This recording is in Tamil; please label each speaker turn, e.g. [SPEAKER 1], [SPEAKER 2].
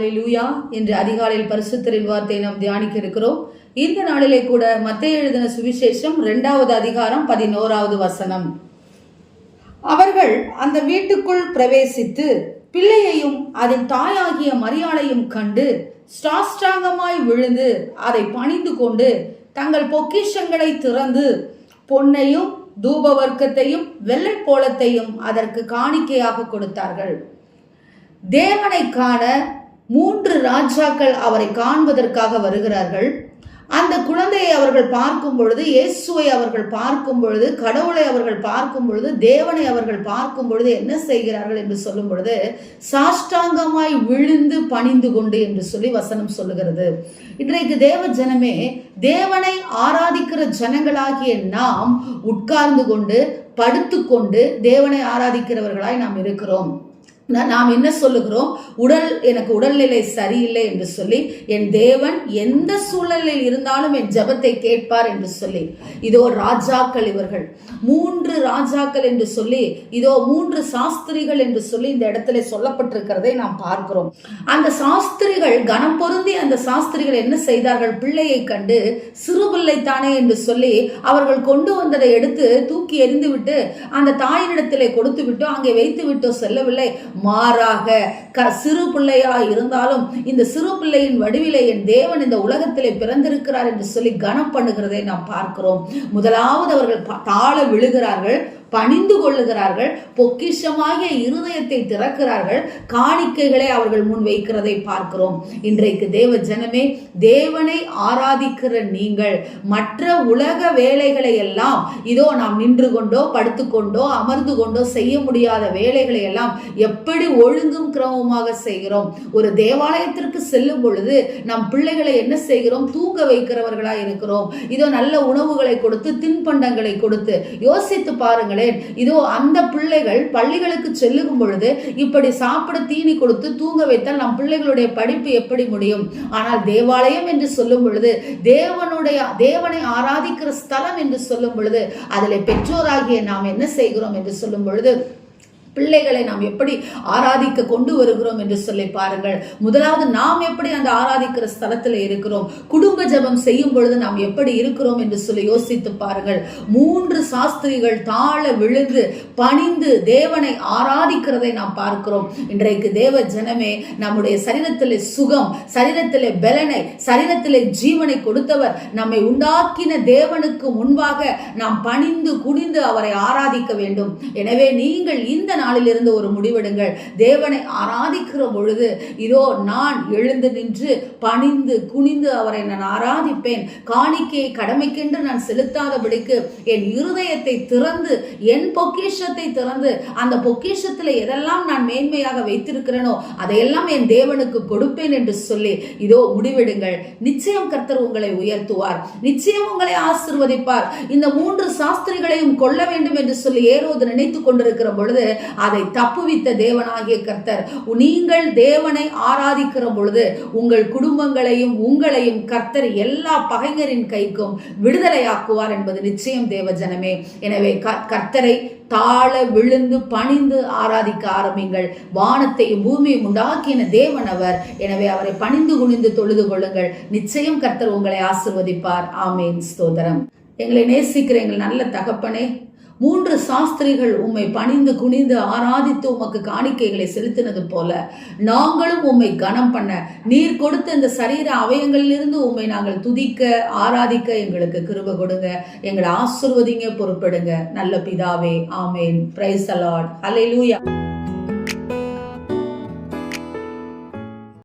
[SPEAKER 1] லூயா என்று அதிகாலையில் பரிசுத்தரின் வார்த்தையை நாம் தியானிக்க இருக்கிறோம் இந்த நாளிலே கூட மத்திய எழுதின சுவிசேஷம் இரண்டாவது அதிகாரம் பதினோராவது வசனம். அவர்கள் அந்த வீட்டுக்குள் பிரவேசித்து பிள்ளையையும் அதன் தாயாகிய மரியாளையும் கண்டு ஸ்டாஸ்டாங்கமாய் விழுந்து அதை பணிந்து கொண்டு தங்கள் பொக்கிஷங்களை திறந்து பொன்னையும் தூப வர்க்கத்தையும் வெள்ளை போலத்தையும் அதற்கு காணிக்கையாக கொடுத்தார்கள். தேவனை காண மூன்று ராஜாக்கள் அவரை காண்பதற்காக வருகிறார்கள். அந்த குழந்தையை அவர்கள் பார்க்கும் பொழுது இயேசுவை அவர்கள் பார்க்கும் பொழுது கடவுளை அவர்கள் பார்க்கும் பொழுது தேவனை அவர்கள் பார்க்கும் பொழுது என்ன செய்கிறார்கள் என்று சொல்லும் பொழுது சாஷ்டாங்கமாய் விழுந்து பணிந்து கொண்டு என்று சொல்லி வசனம் சொல்லுகிறது. இன்றைக்கு தேவ ஜனமே தேவனை ஆராதிக்கிற ஜனங்களாகிய நாம் உட்கார்ந்து கொண்டு படுத்துக்கொண்டு தேவனை ஆராதிக்கிறவர்களாய் நாம் இருக்கிறோம். நாம் என்ன சொல்லுகிறோம்? உடல் எனக்கு உடல்நிலை சரியில்லை என்று சொல்லி என் தேவன் எந்த சூழலில் இருந்தாலும் என் ஜெபத்தை கேட்பார் என்று சொல்லி இதோ ராஜாக்கள் இவர்கள். மூன்று ராஜாக்கள் என்று சொல்லி இதோ மூன்று சாஸ்திரிகள் என்று சொல்லி இந்த இடத்துல சொல்லப்பட்டிருக்கிறதை நாம் பார்க்கிறோம். அந்த சாஸ்திரிகள் கனம் பொருந்தி அந்த சாஸ்திரிகள் என்ன செய்தார்கள்? பிள்ளையை கண்டு சிறு பிள்ளைத்தானே என்று சொல்லி அவர்கள் கொண்டு வந்ததை எடுத்து தூக்கி எறிந்துவிட்டு அந்த தாயினிடத்திலே கொடுத்து விட்டோ அங்கே வைத்து விட்டோ செல்லவில்லை. மாறாக க சிறு பிள்ளையா இருந்தாலும் இந்த சிறு பிள்ளையின் வடிவிலே என் தேவன் இந்த உலகத்திலே பிறந்திருக்கிறார் என்று சொல்லி கனம் பண்ணுகிறதை நாம் பார்க்கிறோம். முதலாவது அவர்கள் ப- தாழ விழுகிறார்கள். பணிந்து கொள்ளுகிறார்கள் பொக்கிஷமாகிய இருதயத்தை திறக்கிறார்கள் காணிக்கைகளை அவர்கள் முன் வைக்கிறதை பார்க்கிறோம். இன்றைக்கு தேவ ஜனமே தேவனை ஆராதிக்கிற நீங்கள் மற்ற உலக வேலைகளை எல்லாம் இதோ நாம் நின்று கொண்டோ படுத்துக்கொண்டோ அமர்ந்து கொண்டோ செய்ய முடியாத வேலைகளை எல்லாம் எப்படி ஒழுங்கும் கிரமமாக செய்கிறோம்? ஒரு தேவாலயத்திற்கு செல்லும் பொழுது நம் பிள்ளைகளை என்ன செய்கிறோம்? தூங்க வைக்கிறவர்களா இருக்கிறோம். இதோ நல்ல உணவுகளை கொடுத்து தின்பண்டங்களை கொடுத்து யோசித்து பாருங்களேன் இதோ அந்த பிள்ளைகள் பள்ளிகளுக்கு செல்லும் பொழுது இப்படி சாப்பிட தீனி கொடுத்து தூங்க வைத்தால் நம் பிள்ளைகளுடைய படிப்பு எப்படி முடியும்? ஆனால் தேவாலயம் என்று சொல்லும் பொழுது தேவனுடைய தேவனை ஆராதிக்கிற ஸ்தலம் என்று சொல்லும் பொழுது அதில் பெற்றோராகிய நாம் என்ன செய்கிறோம் என்று சொல்லும் பொழுது பிள்ளைகளை நாம் எப்படி ஆராதிக்க கொண்டு வருகிறோம் என்று சொல்லி பாருங்கள். முதலாவது நாம் எப்படி அந்த ஆராதிக்கிற ஸ்தலத்தில் இருக்கிறோம். குடும்ப ஜெபம் செய்யும் பொழுது நாம் எப்படி இருக்கிறோம் என்று சொல்லி யோசித்து பாருங்கள். மூன்று சாஸ்திரிகள் தாழ விழுந்து பணிந்து தேவனை ஆராதிக்கிறதை நாம் பார்க்கிறோம். இன்றைக்கு தேவ ஜனமே நம்முடைய சரீரத்திலே சுகம் சரீரத்திலே பலனை சரீரத்திலே ஜீவனை கொடுத்தவர். நம்மை உண்டாக்கின தேவனுக்கு முன்பாக நாம் பணிந்து குனிந்து அவரை ஆராதிக்க வேண்டும். எனவே நீங்கள் இந்த நாளிலிருந்து ஒரு முடிவெடுங்கள். தேவனை ஆராதிக்கிற பொழுது இதோ நான் எழுந்து நின்று பணிந்து குனிந்து அவரை நான் ஆராதிப்பேன். காணிக்கையை கடமைக்கென்று நான் செலுத்தாதபடிக்கு என் இருதயத்தை திறந்து என் பொக்கிஷத்தை திறந்து அந்த பொக்கிஷத்தில் எதெல்லாம் நான் மேன்மையாக வைத்திருக்கிறேனோ அதையெல்லாம் என் தேவனுக்கு கொடுப்பேன் என்று சொல்லி இதோ முடிவெடுங்கள். நிச்சயம் கர்த்தர் உங்களை உயர்த்துவார். நிச்சயம் உங்களை ஆசிர்வதிப்பார். இந்த மூன்று சாஸ்திரிகளையும் கொள்ள வேண்டும் என்று சொல்லி ஏரோது நினைத்து கொண்டிருக்கிற பொழுது அதை தப்புவித்த தேவனாகிய கர்த்தர். நீங்கள் தேவனை ஆராதிக்கிற பொழுது உங்கள் குடும்பங்களையும் உங்களையும் கர்த்தர் எல்லா பகைஞரின் கைக்கும் விடுதலையாக்குவார் என்பது நிச்சயம் தேவ ஜனமே எனவே க- கர்த்தரை தாழ விழுந்து பணிந்து ஆராதிக்க ஆரம்பிங்கள். வானத்தையும் பூமியும் உண்டாக்கின தேவன் அவர். எனவே அவரை பணிந்து குனிந்து தொழுது கொள்ளுங்கள். நிச்சயம் கர்த்தர் உங்களை ஆசிர்வதிப்பார். ஆமேன். ஸ்தோதரம் எங்களை நேசிக்கிற எங்கள் நல்ல தகப்பனே மூன்று சாஸ்திரிகள் உம்மை பணிந்து குனிந்து ஆராதித்து உமக்கு காணிக்கைகளை செலுத்தினது போல நாங்களும் உம்மை கனம் பண்ண நீர் கொடுத்த இந்த சரீர அவயங்களிலிருந்து உம்மை நாங்கள் துதிக்க ஆராதிக்க எங்களுக்கு கிருப கொடுங்க. எங்களை ஆசிர்வதிங்க பொறுப்பிடுங்க. நல்ல பிதாவே ஆமேன். பிரைஸ் அலாட் ஹalleluya